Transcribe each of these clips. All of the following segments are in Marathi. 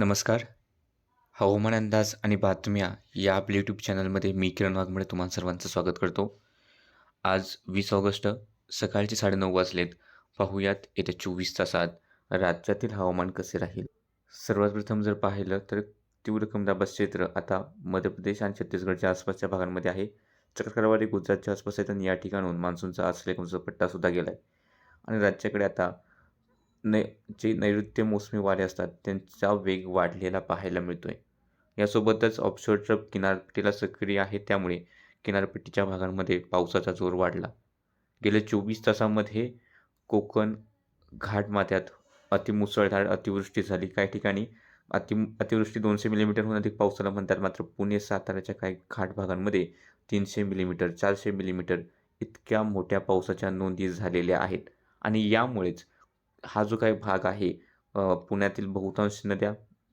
नमस्कार. हवामान अंदाज आणि बातम्या या आपल्या यूट्यूब चॅनलमध्ये मी किरण वाघमळे तुम्हाला सर्वांचं स्वागत करतो. आज वीस ऑगस्ट सकाळचे साडेनऊ वाजलेत. पाहूयात येत्या चोवीस तासात राज्यातील हवामान कसे राहील? सर्वात प्रथम जर पाहिलं तर तीव्र कमदाबाद क्षेत्र आता मध्य प्रदेश आणि छत्तीसगडच्या आसपासच्या भागांमध्ये आहे. चक्रवारी गुजरातच्या आसपास आहेत आणि या ठिकाणून मान्सूनचा आश्रयकुंचा पट्टासुद्धा गेला आहे आणि राज्याकडे आता नै जे नैऋत्य मोसमी वारे असतात त्यांचा वेग वाढलेला पाहायला मिळतो आहे यासोबतच ऑफशोर ट्रप किनारपट्टीला सक्रिय आहे त्यामुळे किनारपट्टीच्या भागांमध्ये पावसाचा जोर वाढला. गेल्या चोवीस तासामध्ये कोकण घाटमाथ्यात अतिमुसळधार अतिवृष्टी झाली. काही ठिकाणी अति अतिवृष्टी दोनशे मिलीमीटरहून अधिक पावसाला म्हणतात मात्र पुणे साताऱ्याच्या काही घाट भागांमध्ये तीनशे मिलीमीटर चारशे मिलीमीटर इतक्या मोठ्या पावसाच्या नोंदी झालेल्या आहेत. आणि यामुळेच हा जो काही भाग आहे पुण्यातील बहुतांश नद्या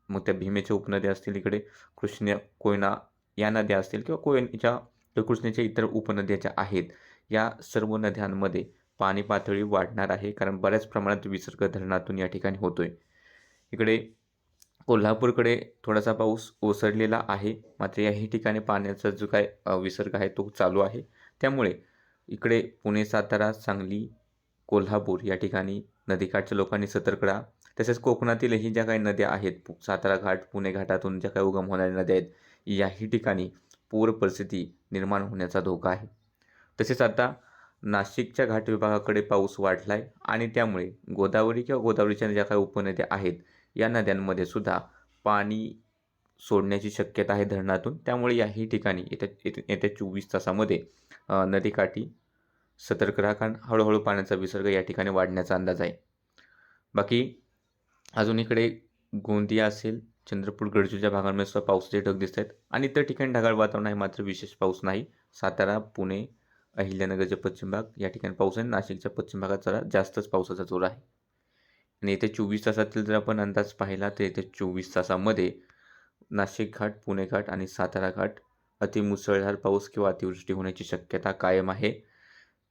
मग त्या भीमेच्या उपनद्या असतील इकडे कृष्ण कोयना या नद्या असतील किंवा कोयनेच्या कृष्णेच्या इतर उपनद्या ज्या आहेत या सर्व नद्यांमध्ये पाणी पातळी वाढणार आहे कारण बऱ्याच प्रमाणात विसर्ग धरणातून या ठिकाणी होतो आहे इकडे कोल्हापूरकडे थोडासा पाऊस ओसरलेला आहे मात्र याही ठिकाणी पाण्याचा जो काय विसर्ग आहे तो चालू आहे. त्यामुळे इकडे पुणे सातारा सांगली कोल्हापूर या ठिकाणी नदीकाठच्या लोकांनी सतर्क राहा. तसेच कोकणातीलही ज्या काही नद्या आहेत सातारा घाट पुणे घाटातून ज्या काही उगम होणाऱ्या नद्या आहेत याही ठिकाणी पूर परिस्थिती निर्माण होण्याचा धोका आहे. तसेच आता नाशिकच्या घाट विभागाकडे पाऊस वाढला आहे आणि त्यामुळे गोदावरी किंवा गोदावरीच्या ज्या काही उपनद्या आहेत या नद्यांमध्ये सुद्धा पाणी सोडण्याची शक्यता आहे धरणातून. त्यामुळे याही ठिकाणी येत्या येत्या चोवीस तासामध्ये नदीकाठी सतर्क राहा कारण हळूहळू पाण्याचा विसर्ग या ठिकाणी वाढण्याचा अंदाज आहे. बाकी अजून इकडे गोंदिया असेल चंद्रपूर गडचूच्या भागांमध्ये सुद्धा पावसाचे ढग दिसत आहेत. आणि इतर ठिकाणी ढगाळ वातावरण आहे मात्र विशेष पाऊस नाही. सातारा पुणे अहिल्यानगरच्या पश्चिम भाग या ठिकाणी पाऊस आहे. नाशिकच्या पश्चिम भागात जरा जास्तच पावसाचा जोर आहे. आणि येत्या चोवीस तासातील जर आपण अंदाज पाहिला तर येत्या चोवीस तासामध्ये नाशिक घाट पुणे घाट आणि सातारा घाट अतिमुसळधार पाऊस किंवा अतिवृष्टी होण्याची शक्यता कायम आहे.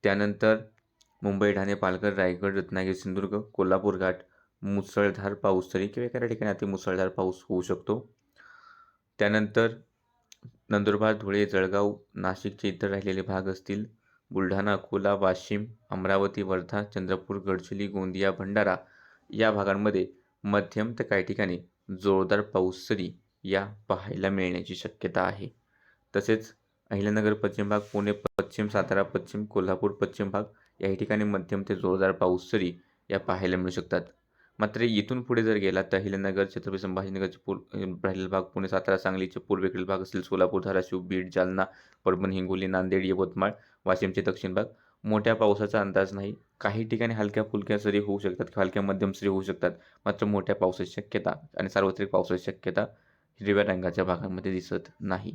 त्यानंतर मुंबई ठाणे पालघर रायगड रत्नागिरी सिंधुदुर्ग कोल्हापूर घाट मुसळधार पाऊस तरी किंवा एखाद्या ठिकाणी अति मुसळधार पाऊस होऊ शकतो. त्यानंतर नंदुरबार धुळे जळगाव नाशिकचे इतर राहिलेले भाग असतील बुलढाणा अकोला वाशिम अमरावती वर्धा चंद्रपूर गडचिरोली गोंदिया भंडारा या भागांमध्ये मध्यम तर काही ठिकाणी जोरदार पाऊस तरी या पाहायला मिळण्याची शक्यता आहे. तसेच अहिल्यानगर पश्चिम भाग पुणे पश्चिम सातारा पश्चिम कोल्हापूर पश्चिम भाग या ठिकाणी मध्यम ते जोरदार पाऊस सरी या पाहायला मिळू शकतात. मात्र इथून पुढे जर गेला तर अहिल्यानगर छत्रपती संभाजीनगरचे पूर राहिलेला भाग पुणे सातारा सांगलीचे पूर्वेकडील भाग असतील सोलापूर धाराशिव बीड जालना परभणी हिंगोली नांदेड यवतमाळ वाशिमचे दक्षिण भाग. मोठ्या पावसाचा अंदाज नाही. काही ठिकाणी हलक्या फुलक्या सरी होऊ शकतात किंवा हलक्या मध्यम सरी होऊ शकतात मात्र मोठ्या पावसाची शक्यता आणि सार्वत्रिक पावसाची शक्यता हिरव्या रंगाच्या भागांमध्ये दिसत नाही.